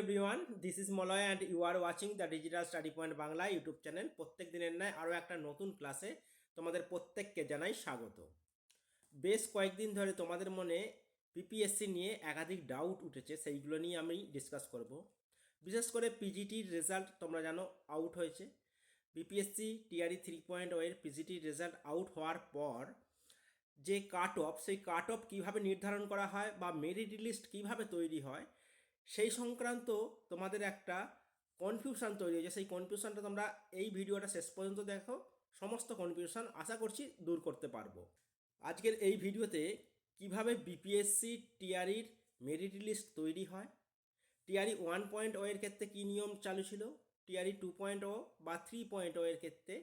Everyone this is Malay and you are watching the digital study point Bangla YouTube channel প্রত্যেক দিনের ন্যায় আরও একটা নতুন ক্লাসে তোমাদের প্রত্যেককে জানাই স্বাগত। বেশ কয়েকদিন ধরে তোমাদের মনে পিপিএসসি নিয়ে একাধিক ডাউট উঠেছে, সেইগুলো নিয়ে আমি ডিসকাস করব। বিশেষ করে পিজিটির রেজাল্ট তোমরা জানো আউট হয়েছে। বিপিএসসি টিআরই থ্রি পয়েন্ট ওয়ের পিজিটির রেজাল্ট আউট হওয়ার পর যে কাট অফ সেই কাট অফ কীভাবে নির্ধারণ করা হয় বা মেরিট লিস্ট কীভাবে তৈরি হয় সেই সংক্রান্ত তোমাদের একটা কনফিউশন তৈরি হয়েছে। সেই কনফিউশনটা তোমরা এই ভিডিওটা শেষ পর্যন্ত দেখো। সমস্ত কনফিউশন আশা করছি দূর করতে পারব। আজকের এই ভিডিওতে কীভাবে বিপিএসসি টিআরির মেরিট লিস্ট তৈরি হয়? টিআরই ওয়ান পয়েন্ট ওয়ের ক্ষেত্রে কী নিয়ম চালু ছিল? টিআরই টু পয়েন্ট ও বা থ্রি পয়েন্ট ওয়ের ক্ষেত্রে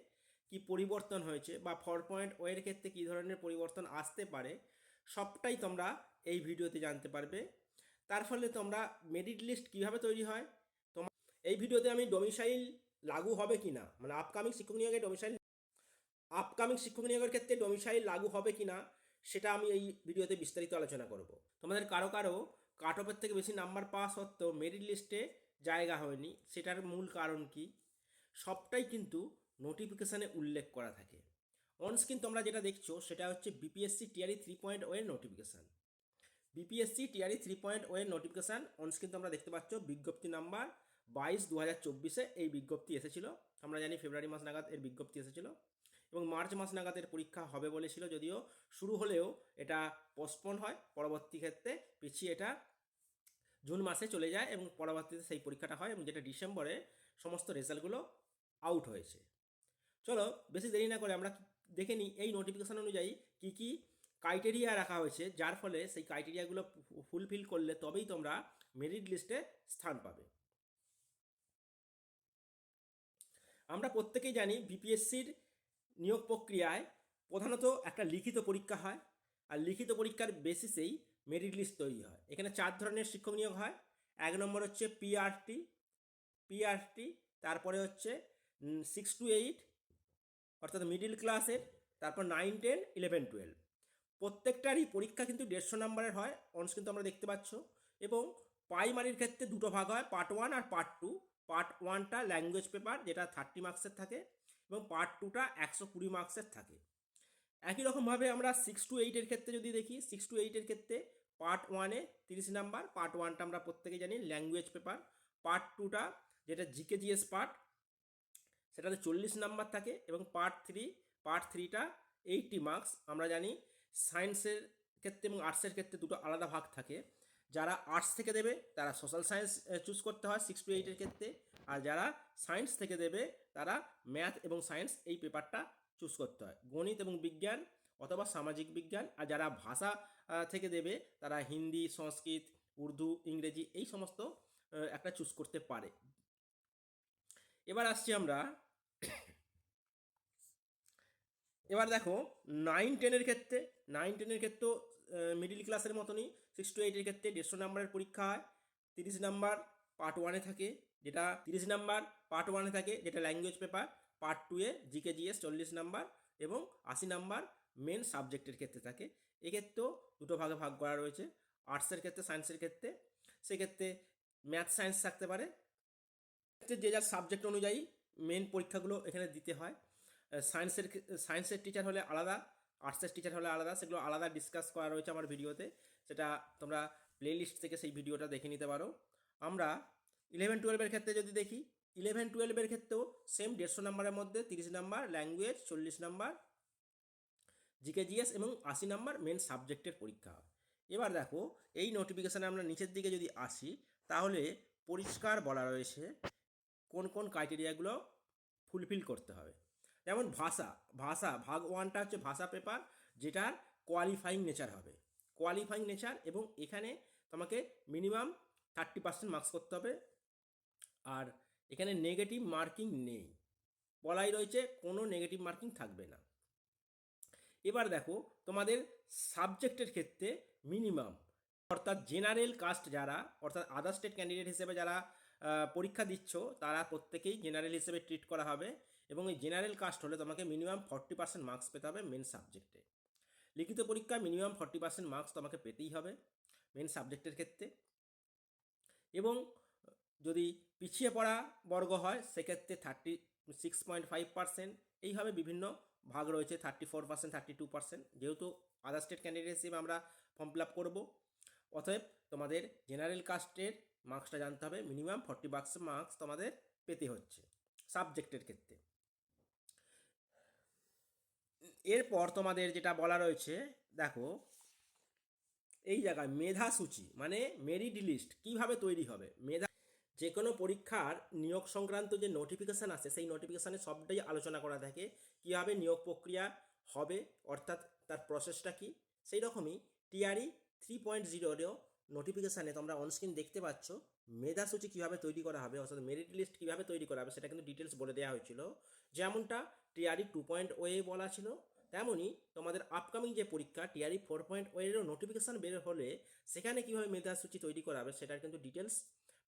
কি পরিবর্তন হয়েছে? বা ফোর পয়েন্ট ওয়ের ক্ষেত্রে কী ধরনের পরিবর্তন আসতে পারে? সবটাই তোমরা এই ভিডিওতে জানতে পারবে। তার ফলে তোমরা মেরিট লিস্ট কীভাবে তৈরি হয়? তোমার এই ভিডিওতে আমি ডোমিসাইল লাগু হবে কি না? মানে আপকামিং শিক্ষক নিয়োগে ডোমিসাইল আপকামিং শিক্ষক নিয়োগের ক্ষেত্রে ডোমিসাইল লাগু হবে কি না? সেটা আমি এই ভিডিওতে বিস্তারিত আলোচনা করব। তোমাদের কারও কারও কাট অফের থেকে বেশি নাম্বার পাওয়া সত্ত্বেও মেরিট লিস্টে জায়গা হয়নি, সেটার মূল কারণ কি? সবটাই কিন্তু নোটিফিকেশানে উল্লেখ করা থাকে। অনস্ক্রিন তোমরা যেটা দেখছ, সেটা হচ্ছে BPSC TRE three point ওয়ের notification BPSC TRE three point ওয়ের notification onscreen তোমরা দেখতে পাচ্ছ, বিজ্ঞপ্তি নাম্বার বাইশ দু হাজার চব্বিশে এই বিজ্ঞপ্তি এসেছিল। আমরা জানি ফেব্রুয়ারি মাস নাগাদ এর বিজ্ঞপ্তি এসেছিল এবং মার্চ মাস নাগাদ এর পরীক্ষা হবে বলেছিল যদিও শুরু হলেও এটা পোস্টপোন হয়। পরবর্তী ক্ষেত্রে পিছিয়ে এটা জুন মাসে চলে যায় এবং পরবর্তীতে সেই পরীক্ষাটা হয় এবং যেটা ডিসেম্বরে সমস্ত রেজাল্টগুলো আউট হয়েছে। চলো, বেশি দেরি না করে আমরা দেখে নিই এই নোটিফিকেশান অনুযায়ী কী কী ক্রাইটেরিয়া রাখা হয়েছে, যার ফলে সেই ক্রাইটেরিয়াগুলো ফুলফিল করলে তবেই তোমরা মেরিট লিস্টে স্থান পাবে। আমরা প্রত্যেকেই জানি বিপিএসসির নিয়োগ প্রক্রিয়ায় প্রধানত একটা লিখিত পরীক্ষা হয়, আর লিখিত পরীক্ষার বেসিসেই মেরিট লিস্ট তৈরি হয়। এখানে চার ধরনের শিক্ষক নিয়োগ হয়, এক নম্বর হচ্ছে পিআরটি পিআরটি তারপরে হচ্ছে সিক্স টু এইট অর্থাৎ মিডিল ক্লাসের তারপর নাইন টেন ইলেভেন টুয়েলভ প্রত্যেকটারই পরীক্ষা কিন্তু দেড়শো নাম্বারের হয়, অনস কিন্তু আমরা দেখতে পাচ্ছ। এবং প্রাইমারির ক্ষেত্রে দুটো ভাগ হয়, পার্ট ওয়ান আর পার্ট টু। পার্ট ওয়ানটা ল্যাঙ্গুয়েজ পেপার, যেটা থার্টি মার্কসের থাকে, এবং পার্ট টুটা একশো কুড়ি মার্কসের থাকে। একই রকমভাবে আমরা সিক্স টু এইটের ক্ষেত্রে যদি দেখি, সিক্স টু এইটের ক্ষেত্রে পার্ট ওয়ানে তিরিশ নাম্বার, পার্ট ওয়ানটা আমরা প্রত্যেকে জানি ল্যাঙ্গুয়েজ পেপার। পার্ট টুটা যেটা জিকে জিএস পার্ট, সেটাতে চল্লিশ নাম্বার থাকে, এবং পার্ট থ্রি, পার্ট থ্রিটা এইটটি মার্কস। আমরা জানি সায়েন্সের ক্ষেত্রে এবং আর্টসের ক্ষেত্রে দুটো আলাদা ভাগ থাকে। যারা আর্টস থেকে দেবে, তারা সোশ্যাল সায়েন্স চুজ করতে হয় সিক্স টু এইটের ক্ষেত্রে। আর যারা সায়েন্স থেকে দেবে, তারা ম্যাথ এবং সায়েন্স এই পেপারটা চুজ করতে হয়। গণিত এবং বিজ্ঞান অথবা সামাজিক বিজ্ঞান। আর যারা ভাষা থেকে দেবে, তারা হিন্দি, সংস্কৃত, উর্দু, ইংরেজি এই সমস্ত একটা চুজ করতে পারে। এবার আসছি আমরা এবার দেখো নাইন টেনের ক্ষেত্রে নাইন টেনের ক্ষেত্রেও মিডিল ক্লাসের মতনই সিক্স টু এইটের ক্ষেত্রে দেড়শো নাম্বারের পরীক্ষা হয়, তিরিশ নাম্বার পার্ট ওয়ানে থাকে, যেটা তিরিশ নাম্বার পার্ট ওয়ানে থাকে, যেটা ল্যাঙ্গুয়েজ পেপার পার্ট টুয়ে জিকে জিএস চল্লিশ নাম্বার এবং আশি নাম্বার মেন সাবজেক্টের ক্ষেত্রে থাকে। এক্ষেত্রেও দুটো ভাগে ভাগ করা রয়েছে আর্টসের ক্ষেত্রে সায়েন্সের ক্ষেত্রে। সেক্ষেত্রে ম্যাথ সায়েন্স থাকতে পারে। যে যার সাবজেক্ট অনুযায়ী মেন পরীক্ষাগুলো এখানে দিতে হয়। সায়েন্সের সায়েন্সের টিচার হলে আলাদা আর্টসের টিচার হলে আলাদা, সেগুলো আলাদা ডিসকাস করা রয়েছে আমার ভিডিওতে। সেটা তোমরা প্লেলিস্ট থেকে সেই ভিডিওটা দেখে নিতে পারো। আমরা ইলেভেন টুয়েলভের ক্ষেত্রে যদি দেখি ইলেভেন টুয়েলভের ক্ষেত্রেও সেম দেড়শো নাম্বারের মধ্যে তিরিশ নাম্বার ল্যাঙ্গুয়েজ চল্লিশ নাম্বার জিকে জিএস এবং আশি নাম্বার মেন সাবজেক্টের পরীক্ষা। হয় এবার দেখো, এই নোটিফিকেশানে আমরা নিচের দিকে যদি আসি, তাহলে পরিষ্কার বলা রয়েছে কোন কোন ক্রাইটেরিয়াগুলো ফুলফিল করতে হবে। যেমন ভাষা ভাষা ভাগ ওয়ানটা হচ্ছে ভাষা পেপার যেটার কোয়ালিফাইং নেচার হবে। কোয়ালিফাইং নেচার এবং এখানে তোমাকে মিনিমাম থার্টি পার্সেন্ট মার্কস করতে হবে। আর এখানে নেগেটিভ মার্কিং নেই। বলাই রয়েছে কোনো নেগেটিভ মার্কিং থাকবে না। এবার দেখো, তোমাদের সাবজেক্টের ক্ষেত্রে মিনিমাম অর্থাৎ জেনারেল কাস্ট যারা, অর্থাৎ আদার স্টেট ক্যান্ডিডেট হিসেবে যারা পরীক্ষা দিচ্ছ, তারা প্রত্যেকেই জেনারেল হিসেবে ট্রিট করা হবে। এবং এই জেনারেল কাস্ট হলে তোমাকে মিনিমাম ফর্টি পার্সেন্ট মার্কস পেতে হবে মেন সাবজেক্টে লিখিত পরীক্ষায় মিনিমাম ফর্টি পার্সেন্ট মার্কস তোমাকে পেতেই হবে মেন সাবজেক্টের ক্ষেত্রে। এবং যদি পিছিয়ে পড়া বর্গ হয়, সেক্ষেত্রে thirty six point five percent এইভাবে বিভিন্ন ভাগ রয়েছে thirty four percent thirty two percent যেহেতু আদার স্টেট ক্যান্ডিডেট হিসেবে আমরা ফর্ম ফিল আপ করব। অতএব তোমাদের জেনারেল কাস্টের মার্কসটা জানতে হবে মিনিমাম ফর্টি বাক্স মার্কস তোমাদের পেতে হচ্ছে সাবজেক্টের ক্ষেত্রে। এরপর তোমাদের যেটা বলা রয়েছে, দেখো, এই জায়গায় মেধা সূচি মানে মেরিট লিস্ট কীভাবে তৈরি হবে? মেধা যে কোনো পরীক্ষার নিয়োগ সংক্রান্ত যে নোটিফিকেশান আছে সেই নোটিফিকেশানে সবটাই আলোচনা করা থাকে, কীভাবে নিয়োগ প্রক্রিয়া হবে, অর্থাৎ তার প্রসেসটা কি? সেই রকমই টিআরই থ্রি পয়েন্ট জিরোরও নোটিফিকেশানে তোমরা অনস্ক্রিন দেখতে পাচ্ছ মেধাসূচি কীভাবে তৈরি করা হবে, অর্থাৎ মেরিট লিস্ট কীভাবে তৈরি করা হবে, সেটা কিন্তু ডিটেলস বলে দেওয়া হয়েছিল। যেমনটা টিআরই টু পয়েন্ট ওয়ে বলা ছিল তেমনই তোমাদের আপকামিং যে পরীক্ষা, টিআরই ফোর পয়েন্ট ওয়েরও নোটিফিকেশান বের হলে সেখানে কীভাবে মেধাসূচি তৈরি করা হবে সেটার কিন্তু ডিটেলস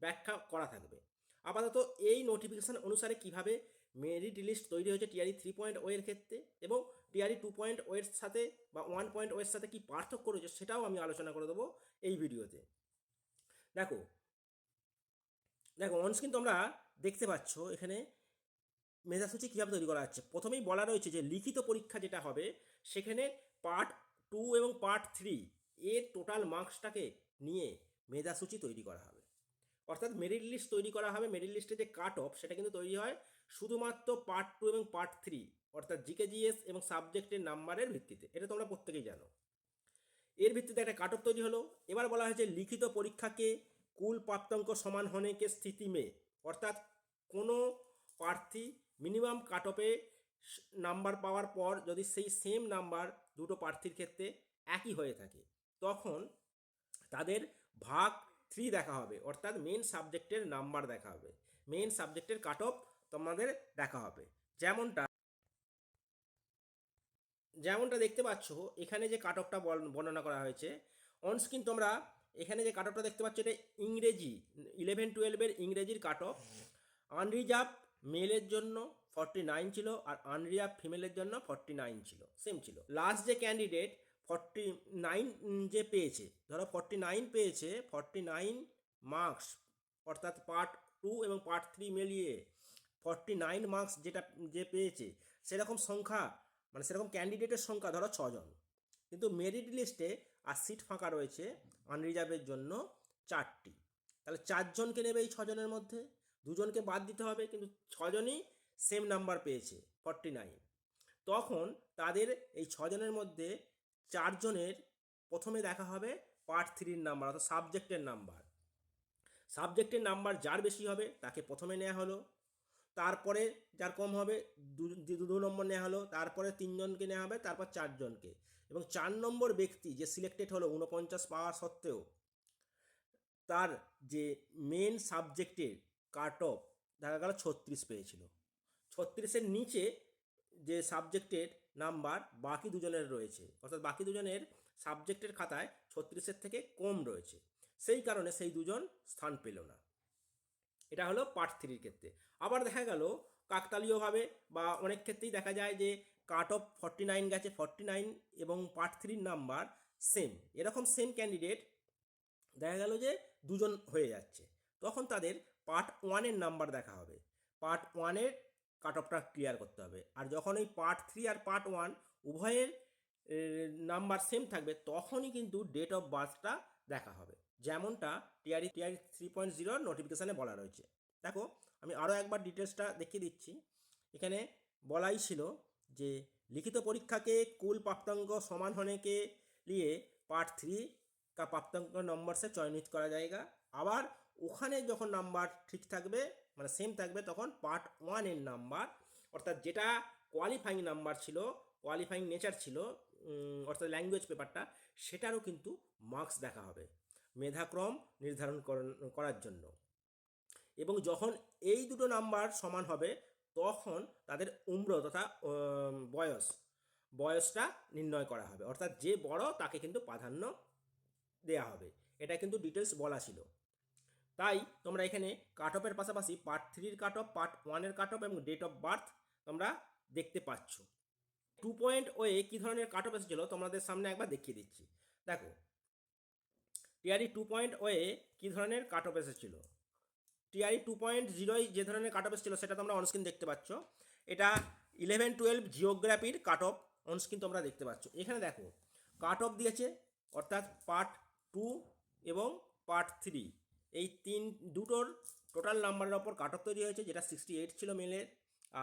ব্যাখ্যা করা থাকবে। আপাতত এই নোটিফিকেশান অনুসারে কীভাবে মেরিট লিস্ট তৈরি হয়েছে টিআরই থ্রি পয়েন্ট ওয়ের ক্ষেত্রে এবং টিআরই টু পয়েন্ট ওয়ের সাথে বা ওয়ান পয়েন্ট ওয়ের সাথে কী পার্থক্য রয়েছে সেটাও আমি আলোচনা করে দেবো এই ভিডিওতে। দেখো দেখো অনস্ক্রিন তোমরা দেখতে পাচ্ছ এখানে মেধাসূচি কীভাবে তৈরি করা হচ্ছে? প্রথমেই বলা রয়েছে যে লিখিত পরীক্ষা যেটা হবে, সেখানে পার্ট টু এবং পার্ট থ্রি এর টোটাল মার্কসটাকে নিয়ে মেধাসূচি তৈরি করা হবে। অর্থাৎ মেরিট লিস্ট তৈরি করা হবে। মেরিট লিস্টে যে কাট অফ, সেটা কিন্তু তৈরি হয় শুধুমাত্র পার্ট টু এবং পার্ট থ্রি, অর্থাৎ জিকে জিএস এবং সাবজেক্টের নাম্বারের ভিত্তিতে। এটা তোমরা প্রত্যেকেই জানো। এর ভিত্তিতে একটা কাট অফ তৈরি হলো। এবার বলা হয়েছে লিখিত পরীক্ষাকে কুল প্রাপ্তাঙ্ক সমান হনেকে স্থিতি মে, অর্থাৎ কোনো প্রার্থী মিনিমাম কাট অফে নাম্বার পাওয়ার পর যদি সেই সেম নাম্বার দুটো প্রার্থীর ক্ষেত্রে একই হয়ে থাকে, তখন তাদের ভাগ থ্রি দেখা হবে, অর্থাৎ মেন সাবজেক্টের নাম্বার দেখা হবে। মেন সাবজেক্টের কাট অফ তোমাদের দেখা হবে। যেমনটা যেমনটা দেখতে পাচ্ছ, এখানে যে কাট অফটা বর্ণনা করা হয়েছে অনস্ক্রিন তোমরা এখানে যে কাট অফটা দেখতে পাচ্ছ, এটা ইংরেজি ইলেভেন টুয়েলভের ইংরেজির কাট অফ আনরিজার্ভ মেলের জন্য ফর্টি নাইন ছিল আর আনরিজার্ভ ফিমেলের জন্য ফর্টি নাইন ছিল সেম ছিল। লাস্ট যে ক্যান্ডিডেট ফর্টি নাইন যে পেয়েছে, ধরো ফর্টি নাইন পেয়েছে ফর্টি নাইন মার্কস অর্থাৎ পার্ট টু এবং পার্ট থ্রি মিলিয়ে ফর্টি নাইন মার্কস যেটা, যে পেয়েছে, সেরকম সংখ্যা মানে সেরকম ক্যান্ডিডেটের সংখ্যা ধরো ছজন। কিন্তু মেরিট লিস্টে আর সিট ফাঁকা রয়েছে আনরিজার্ভের জন্য চারটি। তাহলে চারজনকে নেবে এই ছজনের মধ্যে? দুজনকে বাদ দিতে হবে, কিন্তু ছজনই সেম নাম্বার পেয়েছে ফর্টি নাইন তখন তাদের এই ছজনের মধ্যে চারজনের প্রথমে দেখা হবে পার্ট থ্রির নাম্বার অর্থাৎ সাবজেক্টের নাম্বার সাবজেক্টের নাম্বার যার বেশি হবে, তাকে প্রথমে নেওয়া হলো। তারপরে যার কম হবে, দু দু নম্বর নেওয়া হলো। তারপরে তিনজনকে নেওয়া হবে, তারপর চারজনকে। এবং চার নম্বর ব্যক্তি যে সিলেক্টেড হলো উনপঞ্চাশ পাওয়া সত্ত্বেও, তার যে মেন সাবজেক্টের কাট অফ, দেখা গেল ছত্রিশ পেয়েছিল। ছত্রিশের নিচে যে সাবজেক্টের নাম্বার বাকি দুজনের রয়েছে, অর্থাৎ বাকি দুজনের সাবজেক্টের খাতায় ছত্রিশের থেকে কম রয়েছে, সেই কারণে সেই দুজন স্থান পেল না। এটা হলো পার্ট থ্রির ক্ষেত্রে। আবার দেখা গেল কাকতালীয়ভাবে বা অনেক ক্ষেত্রেই দেখা যায় যে কাট অফ ফর্টি নাইন গেছে, ফর্টি নাইন এবং পার্ট থ্রির নাম্বার সেম। এরকম সেম ক্যান্ডিডেট দেখা গেল যে দুজন হয়ে যাচ্ছে। তখন তাদের পার্ট ওয়ানের নাম্বার দেখা হবে। পার্ট ওয়ানের কাট অফটা ক্লিয়ার করতে হবে। আর যখন ওই পার্ট থ্রি আর পার্ট ওয়ান উভয়ের নাম্বার সেম থাকবে, তখনই কিন্তু ডেট অফ বার্থটা দেখা হবে। যেমনটা টিআরি টিআরি থ্রি পয়েন্ট জিরোর নোটিফিকেশানে বলা রয়েছে। দেখো, আমি আরও একবার ডিটেলসটা দেখিয়ে দিচ্ছি। এখানে বলাই ছিল যে, লিখিত পরীক্ষাকে কুল প্রাপ্তাঙ্ক সমান হনেকে নিয়ে পার্ট থ্রি কা প্রাপ্তাঙ্ক নম্বরসে চয়নিত করা যায়গা। আবার ওখানে যখন নাম্বার ঠিক থাকবে মানে সেম থাকবে, তখন পার্ট ওয়ানের নাম্বার অর্থাৎ যেটা কোয়ালিফাইং নাম্বার ছিল কোয়ালিফাইং নেচার ছিল অর্থাৎ ল্যাঙ্গুয়েজ পেপারটা সেটারও কিন্তু মার্কস দেখা হবে, মেধাক্রম নির্ধারণ করার জন্য। এবং যখন এই দুটো নাম্বার সমান হবে, তখন তাদের উম্র তথা বয়স, বয়সটা নির্ণয় করা হবে, অর্থাৎ যে বড় তাকে কিন্তু প্রাধান্য দেয়া হবে। এটা কিন্তু ডিটেলস বলা ছিল। তাই তোমরা এখানে কাট অফের পাশাপাশি পার্ট থ্রির কাট অফ পার্ট ওয়ানের কাট অফ এবং ডেট অফ বার্থ তোমরা দেখতে পাচ্ছ। টু পয়েন্ট ওয়ে কী ধরনের কাট অফ এসেছিল তোমাদের সামনে একবার দেখিয়ে দিচ্ছি। দেখো টিআরই টু পয়েন্ট ওয়ে কী ধরনের কাট অফ এসেছিল? টিআই টু পয়েন্ট জিরোয় যে ধরনের কাট অফ ছিল সেটা তোমরা অনস্ক্রিন দেখতে পাচ্ছ। এটা ইলেভেন টুয়েলভ জিওগ্রাফির কাট অফ অনস্ক্রিন তোমরা দেখতে পাচ্ছ। এখানে দেখো কাট অফ দিয়েছে অর্থাৎ পার্ট টু এবং পার্ট থ্রি এই তিন, দুটোর টোটাল নাম্বারের ওপর কাট অফ তৈরি হয়েছে, যেটা সিক্সটি এইট ছিল মেলের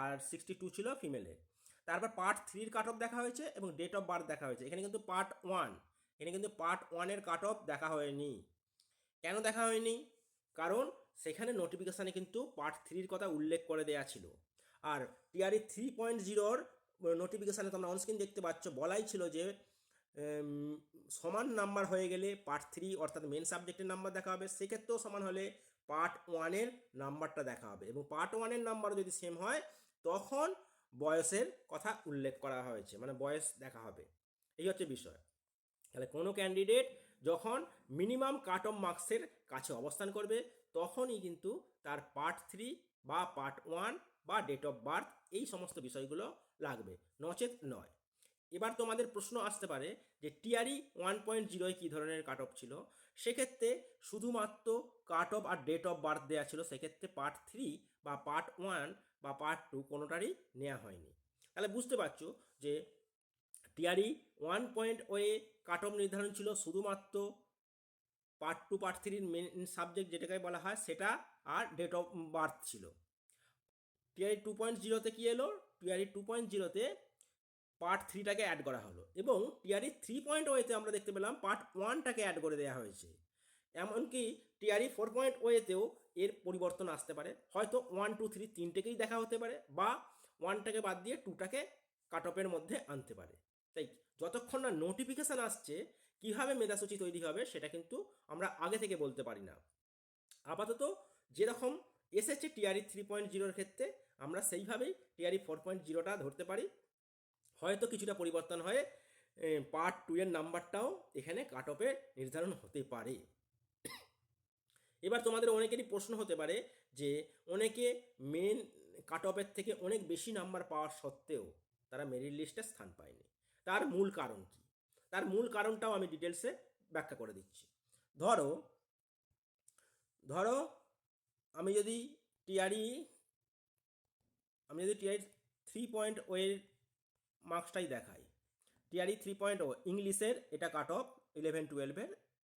আর সিক্সটি টু ছিল ফিমেলের তারপর পার্ট থ্রির কাট অফ দেখা হয়েছে এবং ডেট অফ বার্থ দেখা হয়েছে। এখানে কিন্তু পার্ট ওয়ান এখানে কিন্তু পার্ট ওয়ানের কাট অফ দেখা হয়নি। কেন দেখা হয়নি? কারণ সেখানে নোটিফিকেশানে কিন্তু পার্ট থ্রির কথা উল্লেখ করে দেয়া ছিল। আর টিআরই থ্রি পয়েন্ট জিরোর নোটিফিকেশানে তোমরা অনস্ক্রিন দেখতে পাচ্ছ, বলাই ছিল যে সমান নাম্বার হয়ে গেলে পার্ট থ্রি অর্থাৎ মেন সাবজেক্টের নাম্বার দেখা হবে। সেক্ষেত্রেও সমান হলে পার্ট ওয়ানের নাম্বারটা দেখা হবে এবং পার্ট ওয়ানের নাম্বার যদি সেম হয়, তখন বয়সের কথা উল্লেখ করা হয়েছে মানে বয়স দেখা হবে। এই হচ্ছে বিষয়। তাহলে কোনো ক্যান্ডিডেট যখন মিনিমাম কাট অফ মার্কসের কাছে অবস্থান করবে, তখনই কিন্তু তার পার্ট থ্রি বা পার্ট ওয়ান বা ডেট অফ বার্থ এই সমস্ত বিষয়গুলো লাগবে। নচেত নয়। এবার তোমাদের প্রশ্ন আসতে পারে যে টিআরই ওয়ান পয়েন্ট জিরোয় কী ধরনের কাট অফ ছিল? সেক্ষেত্রে শুধুমাত্র কাট অফ আর ডেট অফ বার্থ দেওয়া ছিল, সেক্ষেত্রে পার্ট থ্রি বা পার্ট ওয়ান বা পার্ট টু কোনোটারই নেওয়া হয়নি। তাহলে বুঝতে পারছ যে TRE one point O cut off নির্ধারণ ছিল, শুধুমাত্র পার্ট টু পার্ট থ্রির মেন সাবজেক্ট যেটাকে বলা হয়, সেটা আর ডেট অফ বার্থ ছিল। টিআরই টু পয়েন্ট জিরোতে কী এলো? টিআরই টু পয়েন্ট জিরোতে পার্ট থ্রিটাকে অ্যাড করা হলো। এবং টিআরই থ্রি পয়েন্ট ওয়েতে আমরা দেখতে পেলাম পার্ট ওয়ানটাকে অ্যাড করে দেওয়া হয়েছে। এমনকি টিআরই ফোর পয়েন্ট ওয়েতেও এর পরিবর্তন আসতে পারে। হয়তো ওয়ান টু থ্রি তিনটেকেই দেখা হতে পারে বা ওয়ানটাকে বাদ দিয়ে টুটাকে কাট অফের মধ্যে আনতে পারে। তাই যতক্ষণ না নোটিফিকেশান আসছে, কীভাবে মেধাসূচি তৈরি হবে সেটা কিন্তু আমরা আগে থেকে বলতে পারি না। আপাতত যেরকম এসেছে টিআরই থ্রি পয়েন্ট জিরোর ক্ষেত্রে, আমরা সেইভাবেই টিআরই ফোর পয়েন্ট জিরোটা ধরতে পারি। হয়তো কিছুটা পরিবর্তন হয়ে পার্ট টু এর নাম্বারটাও এখানে কাট অফে নির্ধারণ হতে পারে। এবার তোমাদের অনেকেরই প্রশ্ন হতে পারে যে, অনেকে মেন কাট অফের থেকে অনেক বেশি নাম্বার পাওয়ার সত্ত্বেও তারা মেরিট লিস্টে স্থান পায়নি। তার মূল কারণ কি? তার মূল কারণটাও আমি ডিটেলসে ব্যাখ্যা করে দিচ্ছি। ধরো ধরো আমি যদি টিআরই আমি যদি টিআরই থ্রি পয়েন্ট ওয়ের মার্কসটাই দেখাই। টিআরই থ্রি পয়েন্ট ও ইংলিশের এটা কাট অফ ইলেভেন টুয়েলভের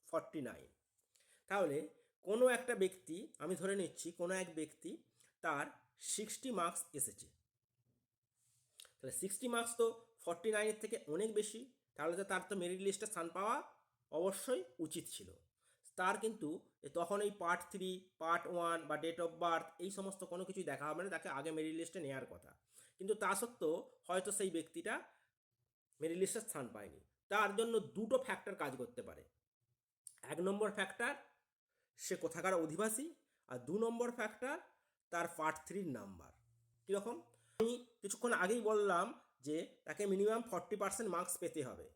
ফর্টি নাইন তাহলে কোনো একটা ব্যক্তি, আমি ধরে নিচ্ছি কোনো এক ব্যক্তি তার সিক্সটি মার্কস এসেছে। তাহলে সিক্সটি মার্কস তো ফর্টি নাইনের থেকে অনেক বেশি, তাহলে তো তার তো মেরিট লিস্টে স্থান পাওয়া অবশ্যই উচিত ছিল। তার কিন্তু তখন এই পার্ট থ্রি পার্ট ওয়ান বা ডেট অফ বার্থ এই সমস্ত কোনো কিছুই দেখা হবে না, তাকে আগে মেরিট লিস্টে নেওয়ার কথা। কিন্তু তা সত্ত্বেও হয়তো সেই ব্যক্তিটা মেরিট লিস্টে স্থান পায়নি। তার জন্য দুটো ফ্যাক্টর কাজ করতে পারে। এক নম্বর ফ্যাক্টর সে কোথাকার অধিবাসী, আর দু নম্বর ফ্যাক্টর তার পার্ট থ্রির নাম্বার কীরকম? আমি কিছুক্ষণ আগেই বললাম যে তাকে মিনিমাম ফর্টি পার্সেন্ট মার্কস পেতে হবে।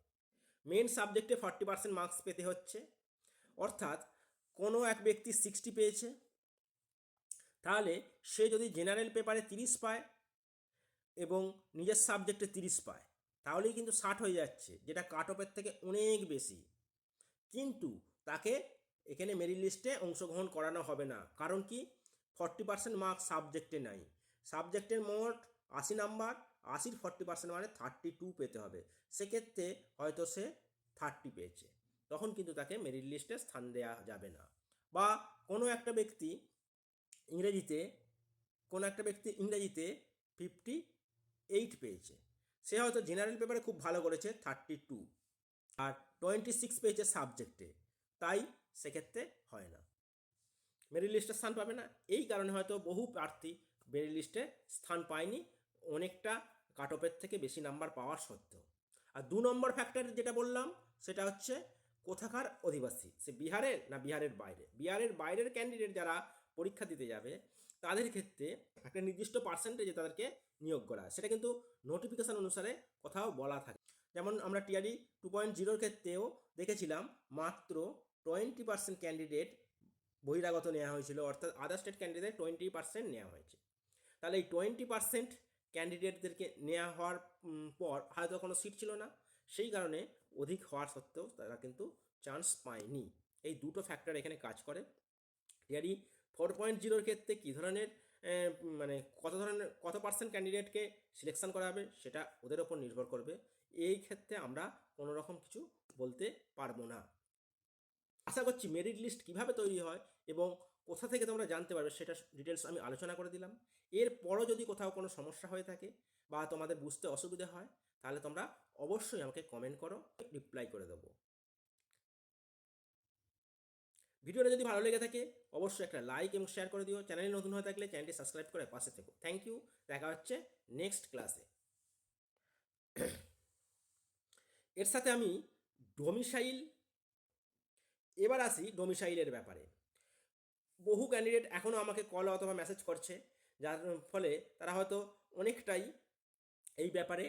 মেন সাবজেক্টে ফর্টি পার্সেন্ট মার্কস পেতে হচ্ছে। অর্থাৎ কোনো এক ব্যক্তি সিক্সটি পেয়েছে। তাহলে সে যদি জেনারেল পেপারে তিরিশ পায় এবং নিজের সাবজেক্টে তিরিশ পায়। তাহলেই কিন্তু ষাট হয়ে যাচ্ছে, যেটা কাট অফের থেকে অনেক বেশি। কিন্তু তাকে এখানে মেরিট লিস্টে অংশগ্রহণ করানো হবে না। কারণ কি? ফর্টি পার্সেন্ট মার্কস সাবজেক্টে নাই। সাবজেক্টের মোট আশি নাম্বার, আশির ফর্টি পার্সেন্ট মানে থার্টি টু পেতে হবে। সেক্ষেত্রে হয়তো সে থার্টি পেয়েছে। তখন কিন্তু তাকে মেরিট লিস্টে স্থান দেওয়া যাবে না। বা কোনো একটা ব্যক্তি ইংরেজিতে, কোনো একটা ব্যক্তি ইংরেজিতে ফিফটি এইট পেয়েছে। সে হয়তো জেনারেল পেপারে খুব ভালো করেছে থার্টি টু আর টোয়েন্টি সিক্স পেয়েছে সাবজেক্টে তাই সেক্ষেত্রে হয় না। মেরিট লিস্টে স্থান পাবে না। এই কারণে হয়তো বহু প্রার্থী মেরিট লিস্টে স্থান পায়নি। অনেকটা কাট অফের থেকে বেশি নাম্বার পাওয়ার সত্ত্বেও। আর দু নম্বর ফ্যাক্টর যেটা বললাম, সেটা হচ্ছে কোথাকার অধিবাসী? সে বিহারের না বিহারের বাইরে? বিহারের বাইরের ক্যান্ডিডেট যারা পরীক্ষা দিতে যাবে তাদের ক্ষেত্রে একটা নির্দিষ্ট পার্সেন্টেজে তাদেরকে নিয়োগ করা সেটা কিন্তু নোটিফিকেশান অনুসারে কোথাও বলা থাকে। যেমন আমরা টিআরই টু পয়েন্ট জিরোর ক্ষেত্রেও দেখেছিলাম, মাত্র টোয়েন্টি পার্সেন্ট ক্যান্ডিডেট বহিরাগত নেওয়া হয়েছিল, অর্থাৎ other state candidate twenty percent নেওয়া হয়েছে। তাহলে এই টোয়েন্টি পার্সেন্ট ক্যান্ডিডেটদেরকে নেওয়া হওয়ার পর হয়তো কোনো সিট ছিল না। সেই কারণে অধিক হওয়ার সত্ত্বেও তারা কিন্তু চান্স পায়নি। এই দুটো ফ্যাক্টর এখানে কাজ করে। টিআরই ফোর পয়েন্ট জিরোর ক্ষেত্রে কী ধরনের মানে কত ধরনের, কত পার্সেন্ট ক্যান্ডিডেটকে সিলেকশন করা হবে সেটা ওদের ওপর নির্ভর করবে। এই ক্ষেত্রে আমরা কোনো রকম কিছু বলতে পারব না। আশা করছি মেরিট লিস্ট কীভাবে তৈরি হয় এবং কোথা থেকে তোমরা জানতে পারবে সেটা ডিটেলস আমি আলোচনা করে দিলাম। এরপরও যদি কোথাও কোনো সমস্যা হয়ে থাকে বা তোমাদের বুঝতে অসুবিধা হয়, তাহলে তোমরা অবশ্যই আমাকে কমেন্ট করো রিপ্লাই করে দেবো। ভিডিওটা যদি ভালো লেগে থাকে, অবশ্যই একটা লাইক এবং শেয়ার করে দিও। চ্যানেলে নতুন হয়ে থাকলে চ্যানেলটি সাবস্ক্রাইব করে পাশে থেকো। থ্যাংক ইউ দেখা হচ্ছে নেক্সট ক্লাসে এর সাথে আমি ডোমিসাইল এবার আসি ডোমিসাইলের ব্যাপারে। বহু ক্যান্ডিডেট এখনও আমাকে কল অথবা মেসেজ করছে, যার ফলে তারা হয়তো অনেকটাই এই ব্যাপারে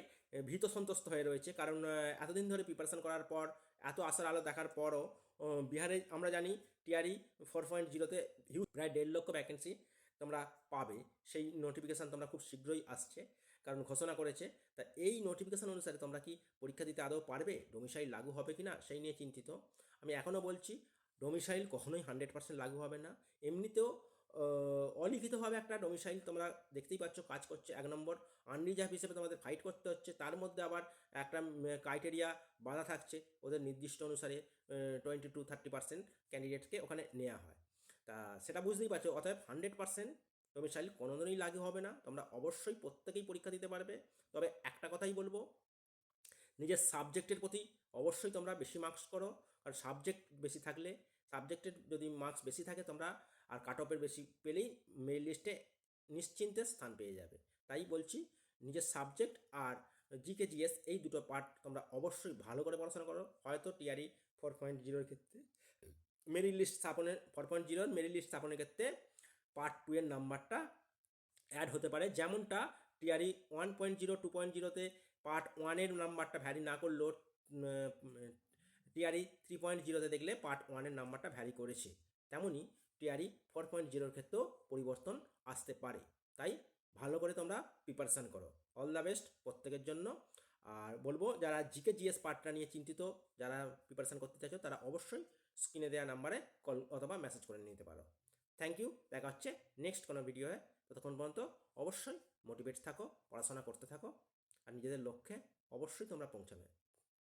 ভীত সন্তুষ্ট হয়ে রয়েছে। কারণ এতদিন ধরে প্রিপারেশন করার পর এত আশার আলো দেখার পরও বিহারে আমরা জানি টিআরই ফোর পয়েন্ট জিরোতে হিউজ প্রায় দেড় লক্ষ ভ্যাকেন্সি তোমরা পাবে। সেই নোটিফিকেশান তোমরা খুব শীঘ্রই আসছে, কারণ ঘোষণা করেছে। তা এই নোটিফিকেশান অনুসারে তোমরা কি পরীক্ষা দিতে আদৌ পারবে? ডোমিসাইল লাগু হবে কি না সেই নিয়ে চিন্তিত। আমি এখনও বলছি ডোমিসাইল কখনোই হান্ড্রেড পার্সেন্ট লাগু হবে না। এমনিতেও অলিখিতভাবে একটা ডোমিসাইল তোমরা দেখতেই পাচ্ছ, কাজ করছে এক নম্বর। আনরিজার্ভ হিসেবে তোমাদের ফাইট করতে হচ্ছে, তার মধ্যে আবার একটা ক্রাইটেরিয়া বাধা থাকছে ওদের নির্দিষ্ট অনুসারে টোয়েন্টি টু থার্টি পার্সেন্ট ক্যান্ডিডেটকে ওখানে নেওয়া হয়। তা সেটা বুঝতেই পারছ, অতএব হান্ড্রেড পার্সেন্ট ডোমিসাইল কোনোদিনই লাগু হবে না, তোমরা অবশ্যই প্রত্যেকেই পরীক্ষা দিতে পারবে। তবে একটা কথাই বলব, নিজের সাবজেক্টের প্রতি অবশ্যই তোমরা বেশি মার্কস করো, কারণ সাবজেক্ট বেশি থাকলে সাবজেক্টের যদি মার্কস বেশি থাকে, তোমরা আর কাট অফের বেশি পেলেই মেরিট লিস্টে নিশ্চিন্তে স্থান পেয়ে যাবে। তাই বলছি, নিজের সাবজেক্ট আর জিকে জিএস এই দুটো পার্ট তোমরা অবশ্যই ভালো করে পড়াশোনা করো। হয়তো টিআরই ফোর পয়েন্ট জিরোর ক্ষেত্রে মেরিট লিস্ট স্থাপনের ফোর পয়েন্ট জিরোর মেরিট লিস্ট স্থাপনের ক্ষেত্রে পার্ট টু এর নাম্বারটা অ্যাড হতে পারে। যেমনটা TRE one point zero two point জিরোতে পার্ট ওয়ানের নাম্বারটা ভ্যারি না করলেও টিআরই থ্রি পয়েন্ট জিরোতে দেখলে পার্ট ওয়ানের নাম্বারটা ভ্যারি করেছে। তেমনই টিআরই ফোর পয়েন্ট জিরোর ক্ষেত্রেও পরিবর্তন আসতে পারে। তাই ভালো করে তোমরা প্রিপারেশান করো। অল দ্য বেস্ট প্রত্যেকের জন্য। আর বলব, যারা জিকে জিএস পার্টটা নিয়ে চিন্তিত, যারা প্রিপারেশান করতে চাইছো, তারা অবশ্যই স্ক্রিনে দেওয়া নাম্বারে কল অথবা মেসেজ করে নিতে পারো। থ্যাংক ইউ দেখা হচ্ছে নেক্সট কোনো ভিডিওয়ে ততক্ষণ পর্যন্ত অবশ্যই মোটিভেট থাকো, পড়াশোনা করতে থাকো। আর নিজেদের লক্ষ্যে অবশ্যই তোমরা পৌঁছাবে।